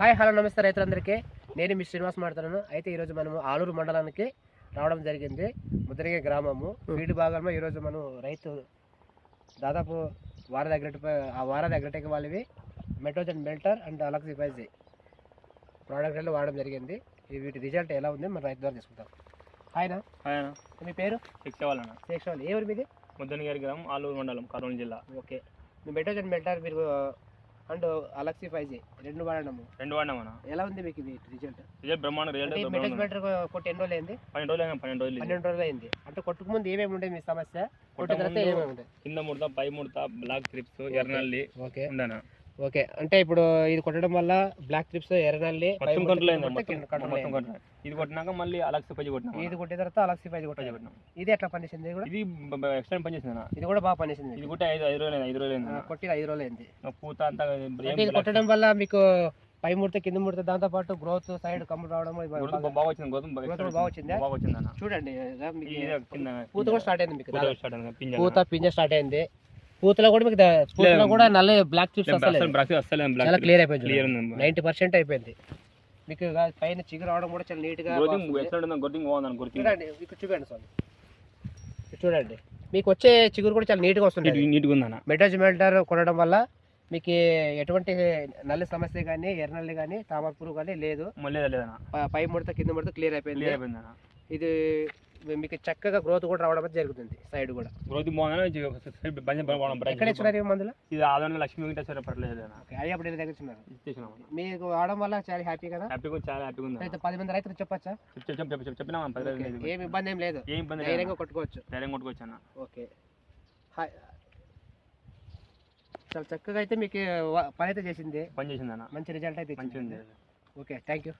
Hi hello నమస్తే రైతులందరికీ. నేను మీ శ్రీనివాస్ మాట్లాడుతున్నాను. అయితే ఈరోజు మనము ఆలూరు మండలానికి రావడం జరిగింది. ముద్రగే గ్రామము. ఫీల్డ్ భాగంలో ఈరోజు మనం రైతు దాదాపు వారధి అగ్రటి ఆ వారధి అగ్రటెక్ వాళ్ళవి మెట్రోజన్ బెల్టర్ అండ్ అలక్సీ ఫైజీ ప్రోడక్ట్ అయితే వాడడం జరిగింది. ఈ వీటి రిజల్ట్ ఎలా ఉంది మన రైతు ద్వారా తీసుకుంటాం హాయ్నా ఆయన మీ పేరు? శిక్ష వాళ్ళన శేషవాళ్ళు ఏ ఊరు మీది? ముద్దనగిరి గ్రామం ఆలూరు మండలం కర్నూలు జిల్లా. ఓకే. మీ మెట్రోజన్ బెల్టర్ మీరు అండ్ అలక్సీ ఫైజీ రెండు వాడడము. రెండు వాడినామన్నా ఎలా ఉంది మీకు ఇది రిజల్ట్ రిజల్ట్ బ్రహ్మాండ రిజల్ట్. మెటల్ కొట్టి ఎన్ని రోజులు అయింది? పన్నెండు రోజులు అయినా పన్నెండు రోజులు. పన్నెండు రోజులు అయింది. అంటే కొట్టుకు ముందు ఏమేమి ఉండేది మీ సమస్య? కొట్టిన తర్వాత ఏమేమి ఉండేది కింద ముడత పై ముడత బ్లాక్ ట్రిప్స్ ఎర్రనల్లి ఓకే ఉండనా? ఓకే. అంటే ఇప్పుడు ఇది కొట్టడం వల్ల బ్లాక్ ట్రిప్స్ ఎర్రనల్లి మొత్తం కంట్రోల్ అయింది మొత్తం. కంట్రోల్ ఇది కొట్టినాక మళ్ళీ అలక్స్ పది కొట్టినాం ఇది కొట్టిన తర్వాత అలక్సీ పది కొట్టాలి. కొట్టినాం. ఇది ఎట్లా పనిచేసింది ఇది కూడా? ఇది ఎక్స్టెండ్ పనిచేసింది ఇది కూడా బాగా పనిచేసింది ఇది కొట్టి ఐదు ఐదు రోజులు ఐదు రోజులు కొట్టి ఐదు రోజులు అయింది పూత అంతా ఇది కొట్టడం వల్ల మీకు పై ముడత కింద ముడత దాంతో పాటు గ్రోత్ సైడ్ కమ్ముడు రావడం బాగా- వచ్చింది బాగా వచ్చిందా? బాగా వచ్చిందన్న చూడండి పూత కూడా స్టార్ట్ అయింది మీకు పింజ పూత పింజ స్టార్ట్ అయింది. పూతలో కూడా మీకు పూతలో కూడా నల్ల బ్లాక్ ట్రిప్స్ అసలు చాలా క్లియర్ అయిపోయింది క్లియర్ చూడండి. ఉంది నైంటీ పర్సెంట్ అయిపోయింది. మీకు పైన చిగురు రావడం కూడా చాలా నీట్గా గోధుమ వస్తుంది. ఎక్సలెంట్ ఉంది గోధుమ బాగుంది గోధుమ చూడండి స్వామి. ఇక్కడ చూడండి. మీకు వచ్చే చిగురు కూడా చాలా నీట్గా వస్తుంది నీట్ నీట్గా ఉందన్న. మెటాజ్ మెల్టర్ కొనడం వల్ల మీకు ఎటువంటి నల్లి సమస్య కానీ ఎర్రనల్లి కానీ తామర పురుగు కానీ లేదు. ప- ముడత కింద ముడత క్లియర్ అయిపోయింది. ఇది మీకు చక్కగా గ్రోత్ కూడా రావడం జరుగుతుంది సైడ్ కూడా. బాగుందని ఎక్కడ ఇచ్చినారు ఈ మందులు? ఇది ఆదరణ లక్ష్మీ వెంకటేశ్వర పర్లేదు దగ్గర ఇచ్చినారు? మీకు వాడడం వల్ల చాలా హ్యాపీ కదా? హ్యాపీగా చాలా హ్యాపీగా ఉంది అయితే పది మంది రైతులు చెప్పచ్చా? చెప్పి చెప్పి చెప్పి చెప్పినా. ఏమి ఇబ్బంది ఏం లేదు. ఏం ఇబ్బంది ధైర్యంగా కొట్టుకోవచ్చు. ధైర్యం కొట్టుకోవచ్చు అన్న. ఓకే. హాయ్. చాలా చక్కగా అయితే మీకు పని అయితే చేసింది. పని చేసింది అన్న. మంచి రిజల్ట్ అయితే మంచిగా ఓకే థ్యాంక్ యూ